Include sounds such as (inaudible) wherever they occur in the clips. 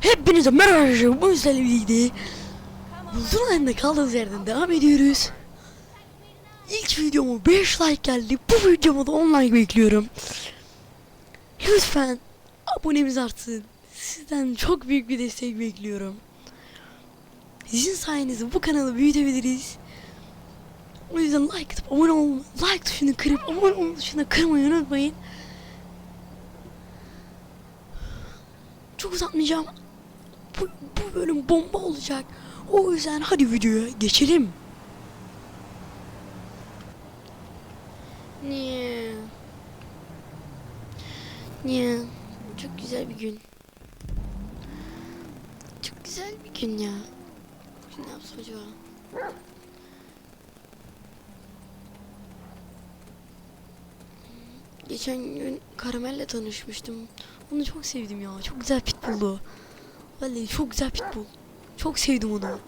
Hepinize merhaba arkadaşlar. Bu güzel birlikte Buzun ayında kaldığımız yerden devam ediyoruz. İlk videomu 5 like geldi. Bu videomu da 10 like bekliyorum. Lütfen abonemiz artsın. Sizden çok büyük bir destek bekliyorum. Sizin sayenizde bu kanalı büyütebiliriz. O yüzden like atıp abone ol, like tuşunu kırıp abone ol tuşuna kırmayı unutmayın. Çok uzatmayacağım. Bu, bu bölüm bomba olacak. O yüzden hadi videoya geçelim. Niye? Niye? Çok güzel bir gün. Çok güzel bir gün ya. Bugün ne yapsam acaba? Geçen gün Karamel'le tanışmıştım. Onu çok sevdim ya. Çok güzel pitbull'du. Vallahi çok güzel pitbull. Çok sevdim onu.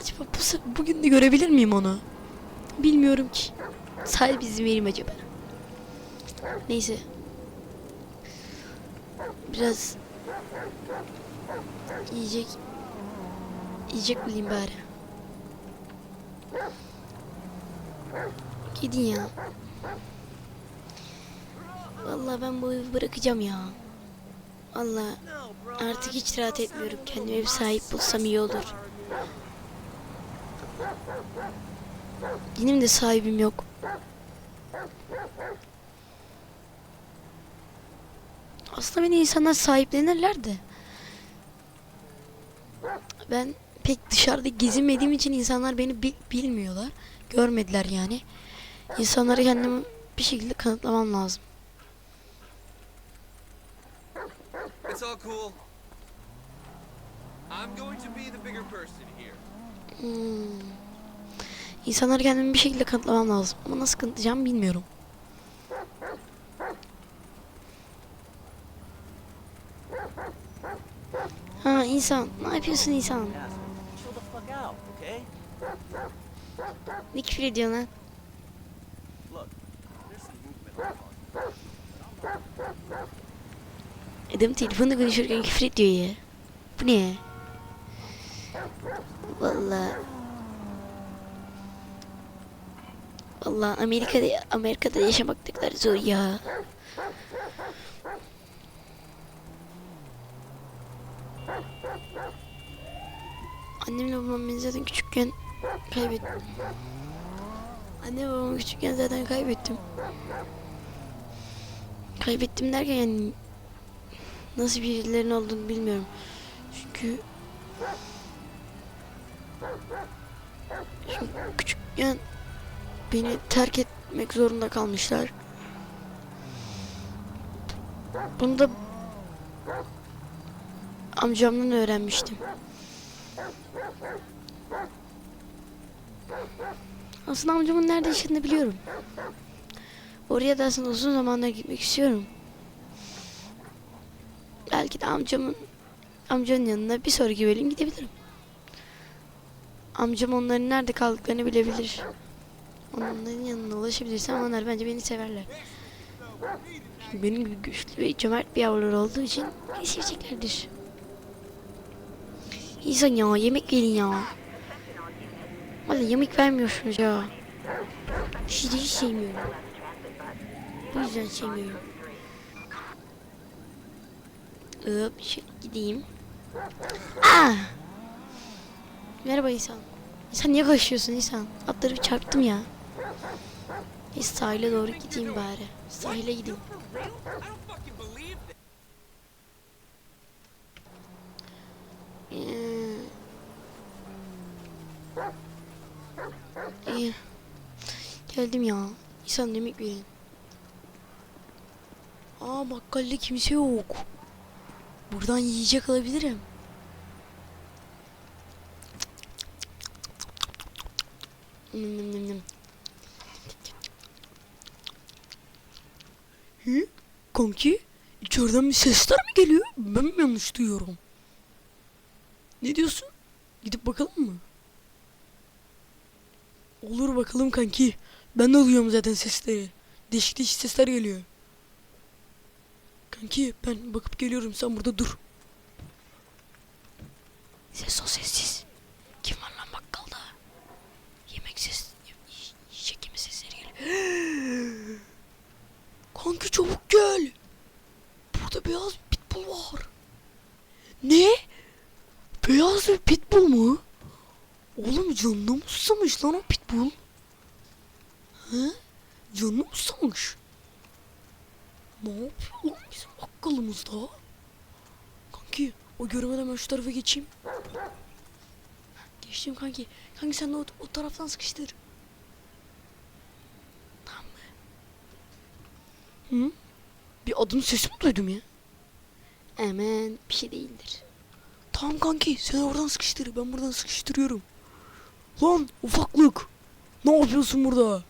Acaba bu, bugün de görebilir miyim onu? Bilmiyorum ki. Sahibi izin vereyim acaba. Neyse. Biraz yiyecek yiyecek bulayım bari. Gidin ya. Vallahi ben bu evi bırakacağım ya. Vallahi artık hiç rahat etmiyorum. Kendime bir sahip bulsam iyi olur. Benim de sahibim yok. Aslında beni insanlar sahiplenirler de. Ben pek dışarıda gezinmediğim için insanlar beni bi- bilmiyorlar. Görmediler yani. İnsanlara kendimi bir şekilde kanıtlamam lazım. It's all cool. I'm going to be the bigger person here. Hmm. İnsanlara kendimi bir şekilde kanıtlamam lazım. Ama nasıl kanıtlayacağımı bilmiyorum. Ha insan. Ne yapıyorsun insan? Ne küfür ediyorsun lan? Adam telefonla konuşurken küfür ediyor ya. Bu ne? Vallahi Vallahi Amerika'da Amerika'da yaşamak ne zor ya. Annemle babam beni zaten küçükken kaybettim. Anne babamı küçükken zaten kaybettim. Kaybettim derken yani nasıl birilerinin olduğunu bilmiyorum. Çünkü çünkü küçükken beni terk etmek zorunda kalmışlar. Bunu da amcamdan öğrenmiştim. Aslında amcamın nerede yaşadığını biliyorum. Oraya da aslında uzun zamandır gitmek istiyorum. Belki de amcamın amcanın yanına bir sonraki bölüm gidebilirim. Amcam onların nerede kaldıklarını bilebilir. Onların yanına ulaşabilirsem onlar bence beni severler. Benim gibi güçlü ve cömert bir yavrular olduğu için beni seveceklerdir. İnsan ya yemek verin ya. Vallahi yemek vermiyorsunuz ya. Hiç sevmiyorum. Bu yüzden sevmiyorum. Hop şöyle gideyim. Aa! Merhaba İhsan. İhsan niye koşuyorsun İhsan? Atları bir çarptım ya. Neyse sahile doğru gideyim bari. Sahile gideyim. Ee. Geldim ya. İhsan demek verin. Aa bakkalde kimse yok. Buradan yiyecek alabilirim. Nım nım nım nım. Hı? Kanki içeriden bir sesler mi geliyor? Ben mi yanlış duyuyorum? Ne diyorsun? Gidip bakalım mı? Olur bakalım kanki. Ben de duyuyorum zaten sesleri. Değişik değişik sesler geliyor. Kanki ben bakıp geliyorum sen burada dur. Ses o sessiz. Kim var lan bakkalda? Yemek ses, yiyecek yeme sesleri geliyor. (gasps) Kanki çabuk gel. Burada beyaz bir pitbull var. Ne? Beyaz bir pitbull mu? Oğlum canına mı susamış lan o pitbull? He? Canına mı susamış? Ne yapıyor bizim bakkalımızda? Kanki o görmeden ben şu tarafa geçeyim. Geçtim kanki. Kanki sen de o, o taraftan sıkıştır. Tamam mı? Hı? Bir adım sesi mi duydum ya? Hemen bir şey değildir. Tamam kanki sen oradan sıkıştır. Ben buradan sıkıştırıyorum. Lan ufaklık. Ne yapıyorsun burada?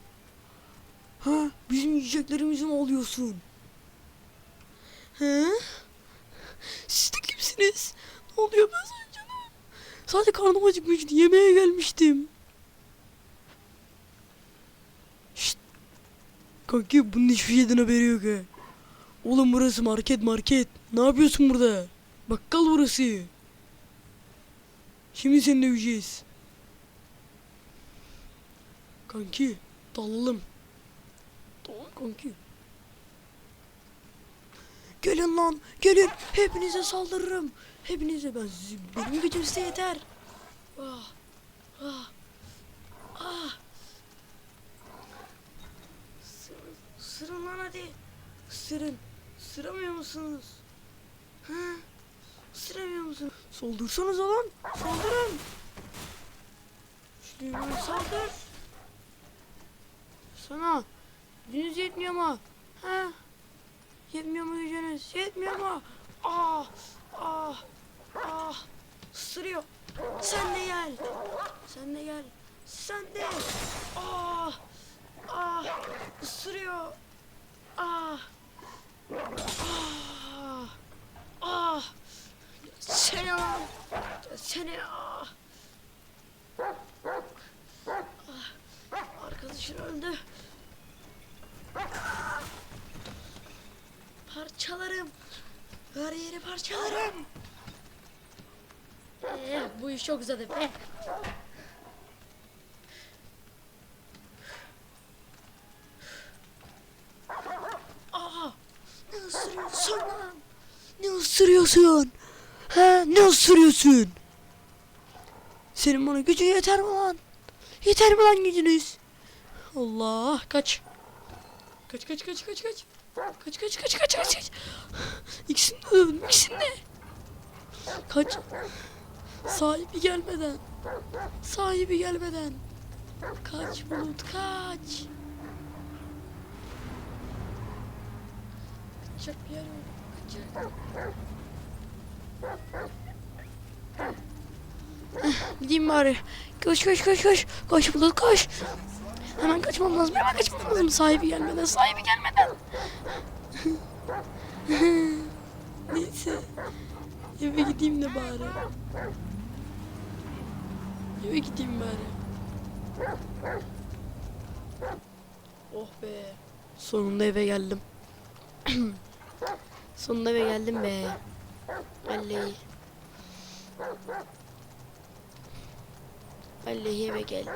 Ha? Bizim yiyeceklerimizi mi alıyorsun? He? Siz de kimsiniz? Ne oluyor ben sana canım? Sadece karnım acıkmıştı. Yemeğe gelmiştim. Şşt. Kanki bunun hiçbir şeyden haberi yok ha. Oğlum burası market market. Ne yapıyorsun burada? Bakkal burası. Şimdi seni döveceğiz. Kanki dalalım. Tamam kanki. Gelin lan gelin hepinize saldırırım. Hepinize ben benim gücüm size yeter. Ah, ah, ah. Isırın, ısırın lan hadi. Isırın. Isıramıyor musunuz? Ha? Isıramıyor musunuz? Saldırsanız lan. Saldırın. Süleyman saldır. Sana. Gücünüz yetmiyor mu? Ha? Gücünüz? Yetmiyor mu? Ah! Ah! Ah! Isırıyor. Sen de gel. Sen de gel. Sen de. Ah! Ah! Isırıyor. Ah! Ah! Ah! Seni lan. Seni ah! Ah! Arkadaşın öldü. Parçalarım. Her yeri parçalarım. Ee, bu iş çok uzadı be. Aa, ne ısırıyorsun lan? Ne ısırıyorsun? He, ne ısırıyorsun? Senin bana gücün yeter mi lan? Yeter mi lan gücünüz? Allah, kaç. Kaç kaç kaç kaç kaç. Kaç kaç kaç kaç kaç kaç. İkisini de dövdüm ikisini de. Kaç. Sahibi gelmeden. Sahibi gelmeden. Kaç bulut kaç. Kaçacak bir yer yok. Kaçacak. Gideyim bari. Koş koş koş koş. Koş bulut koş. Hemen kaçmam lazım. Hemen kaçmam lazım. Sahibi gelmeden. Sahibi gelmeden. (laughs) Neyse. Eve gideyim de bari. Eve gideyim bari. Oh be. Sonunda eve geldim. (clears throat) Sonunda eve geldim be. Vallahi. Vallahi eve geldim.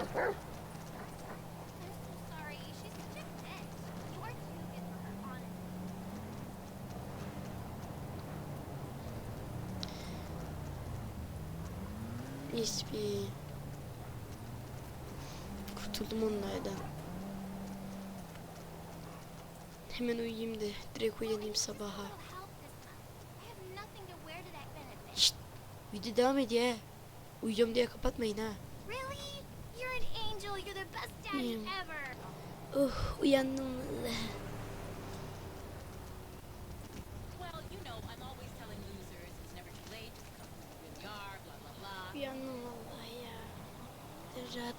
Yes be. Kurtuldum onlardan. Hemen uyuyayım da direkt uyanayım sabaha. Şşt. Video devam ediyor he. Uyuyacağım diye kapatmayın ha. Really? You're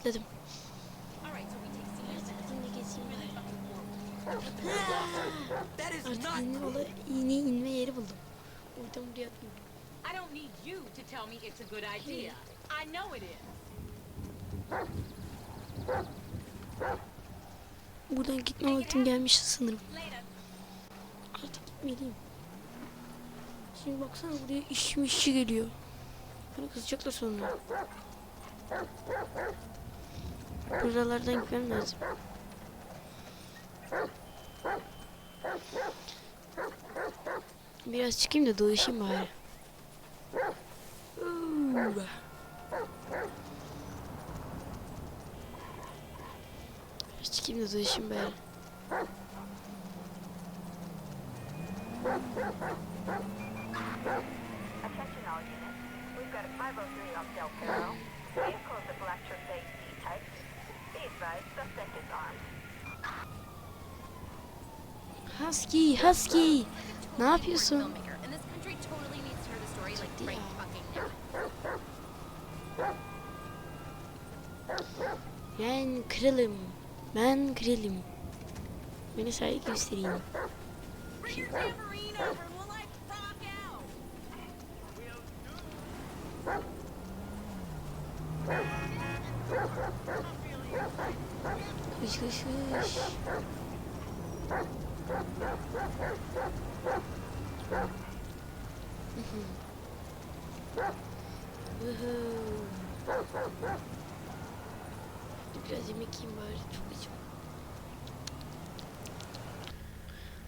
is Artık iğne, ola, iğne inme yeri buldum. Oradan buraya atlayayım. I don't need you to tell me it's a good idea. I know it is. Buradan gitme vaktim gelmiş sanırım. Artık gitmeliyim. Şimdi baksana buraya işçi işçi geliyor. Bana kızacaklar sonra. Buralardan gitmem lazım. Biraz çıkayım da dolaşayım bari. Biraz çıkayım da dolaşayım bari. Attention all units. We've got a 503 on Del Perro. Vehicle is a black Chevrolet Husky, Husky. Ne yapıyorsun? Ben kralım. Ben kralım. Beni saygı göstereyim. Koş koş. Woohoo. Biraz yemek yiyeyim bari çok açım.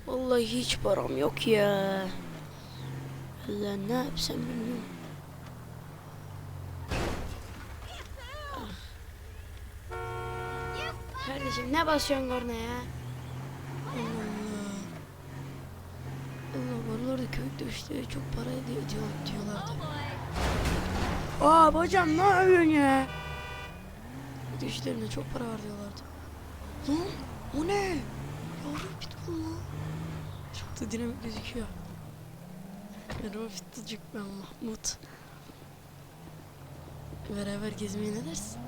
Vallahi hiç param yok ya. Allah ne yapsam bilmiyorum. Kardeşim ne basıyorsun kornaya ya? Allah Allah. Allah buralarda kök dövüşleri çok para ediyor diyor, diyorlardı. Aa bacım ne yapıyorsun ya? Dövüşlerinde çok para var diyorlardı. Lan o ne? Yavrum pitbull mu? Çok da dinamik gözüküyor. Merhaba pitbullcuk ben Mahmut. Beraber gezmeye ne dersin?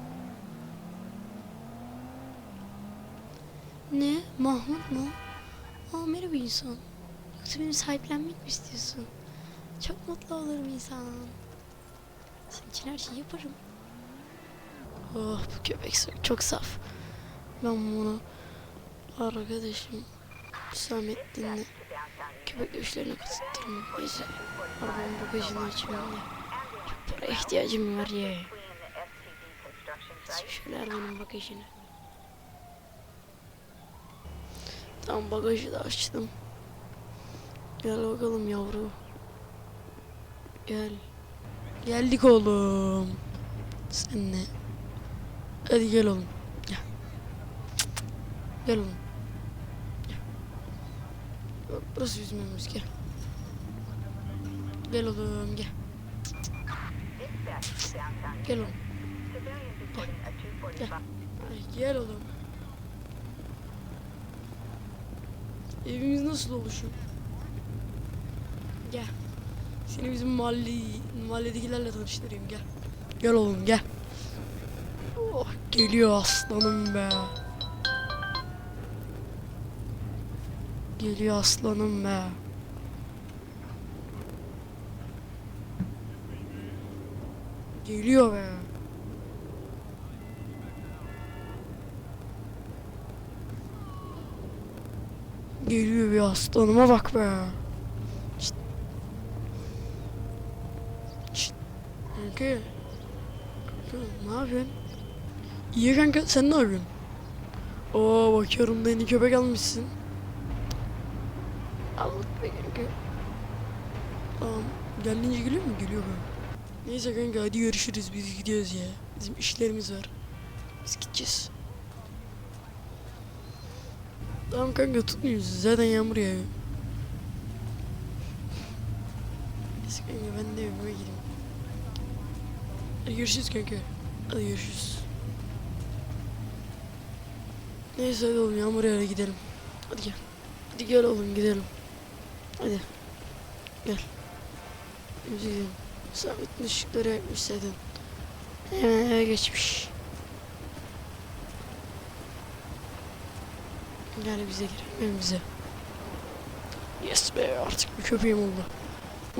Ne? Mahmut mu? Aa merhaba insan. Yoksa beni sahiplenmek mi istiyorsun? Çok mutlu olurum insan. Senin için her şeyi yaparım. Oh bu köpek çok saf. Ben bunu arkadaşım Hüsamettin'le köpek dövüşlerine katılttırım. Neyse arabanın bagajını açayım da. Çok paraya ihtiyacım var ya. Site. Şöyle arabanın bagajını. Tamam bagajı da açtım. Gel bakalım yavru. Gel. Geldik oğlum. Sen ne? Hadi gel oğlum. Gel. Gel oğlum. Gel. Burası bizim evimiz gel. Gel oğlum gel. Gel oğlum. 245. Ay gel oğlum. Evimiz nasıl oluşuyor? Gel. Seni bizim mahalle, mahalledekilerle tanıştırayım gel. Gel oğlum gel. Oh geliyor aslanım be. Geliyor aslanım be. Geliyor be. Geliyor bir aslanıma bak be. Şşt. Şşt. Kanka. Kanka ne yapıyorsun? İyi kanka sen ne yapıyorsun? Oo bakıyorum da yeni köpek almışsın. Aldık be kanka. Tamam. Gelince geliyor mu? Geliyor kanka. Neyse kanka hadi görüşürüz biz gidiyoruz ya. Bizim işlerimiz var. Biz gideceğiz. Tamam kanka tutmuyoruz. Zaten yağmur yağıyor. Neyse kanka ben de evime gideyim. Hadi görüşürüz kanka. Hadi görüşürüz. Neyse hadi oğlum yağmur yağıyor gidelim. Hadi gel. Hadi gel oğlum gidelim. Hadi. Gel. Gidelim. Sabit ışıkları yakmış zaten. Hemen eve geçmiş. Gel bize gir. Evimize. Yes be artık bir köpeğim oldu.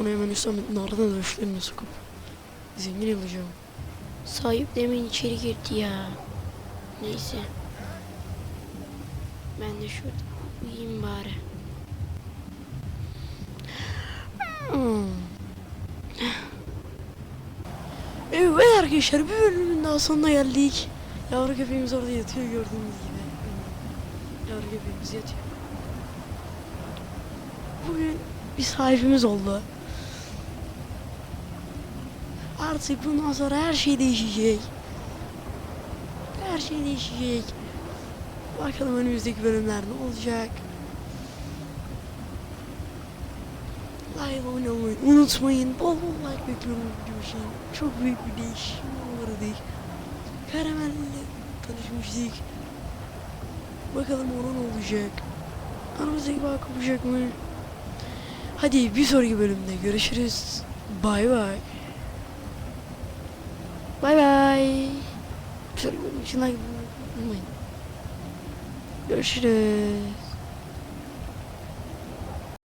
Onu hemen Hüsamet'in ardına dövüşlerine sokup zengin olacağım. Sahip demin içeri girdi ya. Neyse. Ben de şurada uyuyayım bari. Hmm. arkadaşlar bir bölümün daha sonuna geldik. Yavru köpeğimiz orada yatıyor gördüğünüz gibi. Yavru köpeğimiz yatıyor. Bugün bir sahibimiz oldu. Artık bundan sonra her şey değişecek. Her şey değişecek. Bakalım önümüzdeki bölümler ne olacak. Like abone olmayı unutmayın. Bol bol like bekliyorum video için. Çok büyük bir değişim vardı. Karamel'le tanışmıştık. Bakalım onun olacak. Aramızdaki bağ kopacak mı? Hadi bir sonraki bölümde görüşürüz. Bay bay. Bay bay. Bir sonraki bölüm. Görüşürüz.